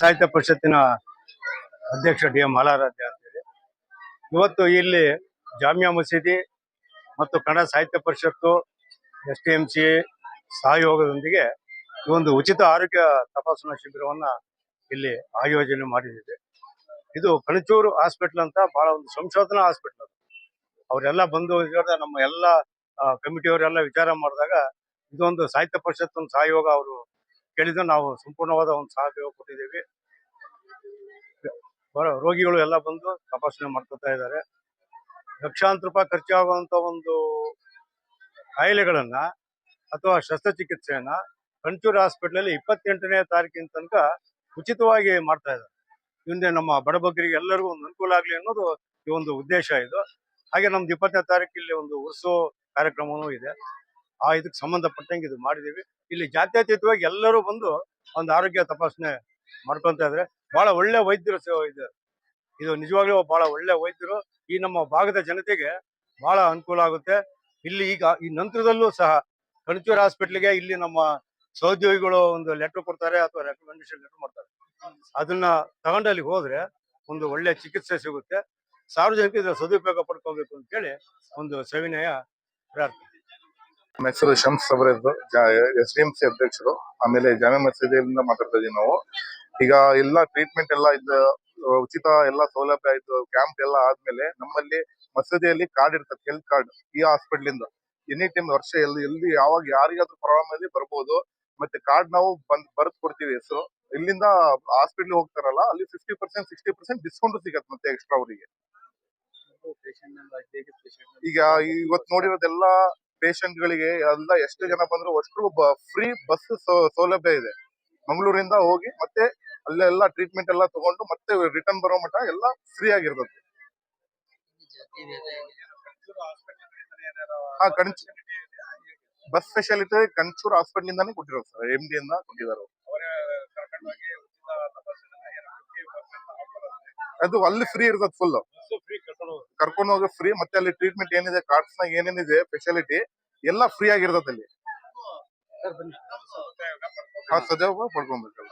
ಸಾಹಿತ್ಯ ಪರಿಷತ್ತಿನ ಅಧ್ಯಕ್ಷ ಡಿ ಎಂ ಅಂತ ಅಂತೇಳಿ. ಇವತ್ತು ಇಲ್ಲಿ ಜಾಮಿಯಾ ಮಸೀದಿ ಮತ್ತು ಕನ್ನಡ ಸಾಹಿತ್ಯ ಪರಿಷತ್ತು, ಎಸ್ ಟಿ ಎಂ ಸಿ ಸಹಯೋಗದೊಂದಿಗೆ ಒಂದು ಉಚಿತ ಆರೋಗ್ಯ ತಪಾಸಣಾ ಶಿಬಿರವನ್ನ ಇಲ್ಲಿ ಆಯೋಜನೆ ಮಾಡಿದೆ ಇದು ಕಣಚೂರು ಹಾಸ್ಪಿಟಲ್ ಅಂತ ಬಹಳ ಒಂದು ಸಂಶೋಧನಾ ಹಾಸ್ಪಿಟಲ್ ಅದು. ಅವರೆಲ್ಲ ಬಂದು ನಮ್ಮ ಎಲ್ಲ ಕಮಿಟಿಯವರೆಲ್ಲ ವಿಚಾರ ಮಾಡಿದಾಗ ಇದೊಂದು ಸಾಹಿತ್ಯ ಪರಿಷತ್ ಸಹಯೋಗ ಅವರು ಕೇಳಿದ್ರು ನಾವು ಸಂಪೂರ್ಣವಾದ ಒಂದು ಸಹಾಯ ಕೊಟ್ಟಿದ್ದೀವಿ ರೋಗಿಗಳು ಎಲ್ಲ ಬಂದು ತಪಾಸಣೆ ಮಾಡ್ಕೊತಾ ಇದ್ದಾರೆ. ಲಕ್ಷಾಂತರ ರೂಪಾಯಿ ಖರ್ಚಾಗುವಂತ ಒಂದು ಕಾಯಿಲೆಗಳನ್ನ ಅಥವಾ ಶಸ್ತ್ರಚಿಕಿತ್ಸೆಯನ್ನ ಕಂಚೂರು ಹಾಸ್ಪಿಟಲ್ ಇಪ್ಪತ್ತೆಂಟನೇ ತಾರೀಕಿನ ತನಕ ಉಚಿತವಾಗಿ ಮಾಡ್ತಾ ಇದ್ದಾರೆ. ಹಿಂದೆ ನಮ್ಮ ಬಡಬಗ್ಗರಿಗೆ ಎಲ್ಲರಿಗೂ ಒಂದು ಅನುಕೂಲ ಆಗಲಿ ಅನ್ನೋದು ಈ ಒಂದು ಉದ್ದೇಶ ಇದು. ಹಾಗೆ ನಮ್ದು ಇಪ್ಪತ್ತನೇ ತಾರೀಕಿಲ್ಲಿ ಒಂದು ಉರ್ಸೋ ಕಾರ್ಯಕ್ರಮವೂ ಇದೆ. ಆ ಇದಕ್ಕೆ ಸಂಬಂಧಪಟ್ಟಂಗೆ ಇದು ಮಾಡಿದೀವಿ ಇಲ್ಲಿ ಜಾತ್ಯತೀತವಾಗಿ ಎಲ್ಲರೂ ಬಂದು ಒಂದು ಆರೋಗ್ಯ ತಪಾಸಣೆ ಮಾಡ್ಕೊಂತ ಇದ್ರೆ ಬಹಳ ಒಳ್ಳೆ ವೈದ್ಯರು ಇದು. ಇದೆ ನಿಜವಾಗ್ಲೂ ಬಹಳ ಒಳ್ಳೆ ವೈದ್ಯರು. ಈ ನಮ್ಮ ಭಾಗದ ಜನತೆಗೆ ಬಹಳ ಅನುಕೂಲ ಆಗುತ್ತೆ. ಇಲ್ಲಿ ಈಗ ಈ ನಂತರದಲ್ಲೂ ಸಹ ಕಣಚೂರು ಹಾಸ್ಪಿಟ್ಲಿಗೆ ಇಲ್ಲಿ ನಮ್ಮ ಸಹೋದ್ಯೋಗಿಗಳು ಒಂದು ಲೆಟರ್ ಕೊಡ್ತಾರೆ ಅಥವಾ ರೆಕಮೆಂಡೇಶನ್ ಲೆಟರ್ ಮಾಡ್ತಾರೆ. ಅದನ್ನ ತಗೊಂಡು ಅಲ್ಲಿಗೆ ಹೋದ್ರೆ ಒಂದು ಒಳ್ಳೆ ಚಿಕಿತ್ಸೆ ಸಿಗುತ್ತೆ. ಸಾರ್ವಜನಿಕ ಸದುಪಯೋಗ ಪಡ್ಕೋಬೇಕು ಅಂತ ಹೇಳಿ ಒಂದು ಸವಿನಯ ಪ್ರಾರ್ಥನೆ. ನಮ್ಮ ಹೆಸರು ಶಮ್ಸ್ ಅವರದ್ದು. ಎಸ್ ಡಿ ಎಂ ಸಿ ಅಧ್ಯಕ್ಷರು. ಆಮೇಲೆ ಜಾಮೆ ಮಸೀದಿಯಿಂದ ಮಾತಾಡ್ತಾ ಇದೀವಿ ನಾವು. ಈಗ ಎಲ್ಲ ಟ್ರೀಟ್ಮೆಂಟ್ ಎಲ್ಲ ಇದು ಉಚಿತ ಎಲ್ಲ ಸೌಲಭ್ಯ ಆಯ್ತು ಕ್ಯಾಂಪ್ ಎಲ್ಲ ಆದ್ಮೇಲೆ ನಮ್ಮಲ್ಲಿ ಮಸೀದಿಯಲ್ಲಿ ಕಾರ್ಡ್ ಇರ್ತದೆ ಹೆಲ್ತ್ ಕಾರ್ಡ್ ಈ ಹಾಸ್ಪಿಟಲ್ ಇಂದ. ಎನಿ ಟೈಮ್ ವರ್ಷ ಎಲ್ಲಿ ಎಲ್ಲಿ ಯಾವಾಗ ಯಾರಿಗಾದ್ರೂ ಪ್ರಾಬ್ಲಮ್ ಇದೆ ಬರ್ಬೋದು. ಮತ್ತೆ ಕಾರ್ಡ್ ನಾವು ಬಂದ್ ಬರ್ದ್ ಕೊಡ್ತೀವಿ. ಹೆಸರು ಇಲ್ಲಿಂದ ಹಾಸ್ಪಿಟ್ಲ್ ಹೋಗ್ತಾರಲ್ಲ ಅಲ್ಲಿ fifty percent sixty percent discount ಸಿಗತ್ತೆ ಮತ್ತೆ ಎಕ್ಸ್ಟ್ರಾ ಅವರಿಗೆ. ಈಗ ಇವತ್ತು ನೋಡಿರೋದೆಲ್ಲ ಪೇಷಂಟ್ ಗಳಿಗೆ ಎಲ್ಲ ಎಷ್ಟು ಜನ ಬಂದ್ರು ಅಷ್ಟು ಫ್ರೀ ಬಸ್ ಸೌಲಭ್ಯ ಇದೆ. ಮಂಗಳೂರಿಂದ ಹೋಗಿ ಮತ್ತೆ ಅಲ್ಲೆಲ್ಲ ಟ್ರೀಟ್ಮೆಂಟ್ ಎಲ್ಲ ತಗೊಂಡು ಮತ್ತೆ ರಿಟರ್ನ್ ಬರೋ ಮಟ್ಟ ಎಲ್ಲ ಫ್ರೀ ಆಗಿರ್ತದೆ ಬಸ್ ಸ್ಪೆಷಾಲಿಟಿ ಕಂಚೂರ್ ಹಾಸ್ಪಿಟಲ್ ಇಂದಾನೆ ಕೊಟ್ಟಿರೋದು ಸರ್ ಎಂ ಡಿ ಇಂದ ಕೊಟ್ಟಿದ್ದಾರೆ ಅದು ಅಲ್ಲಿ ಫ್ರೀ ಇರ್ತದೆ ಫುಲ್ ಕರ್ಕೊಂಡು ಹೋಗಿ ಫ್ರೀ ಮತ್ತೆ ಅಲ್ಲಿ ಟ್ರೀಟ್ಮೆಂಟ್ ಏನಿದೆ ಕಾರ್ಡ್ಸ್ ನಾಗ ಏನೇನಿದೆ ಫೆಸಿಲಿಟಿ ಎಲ್ಲ ಫ್ರೀ ಆಗಿರ್ತದೆ ಅಲ್ಲಿ. ಸದ್ಯ ಪಡ್ಕೊಬೇಕು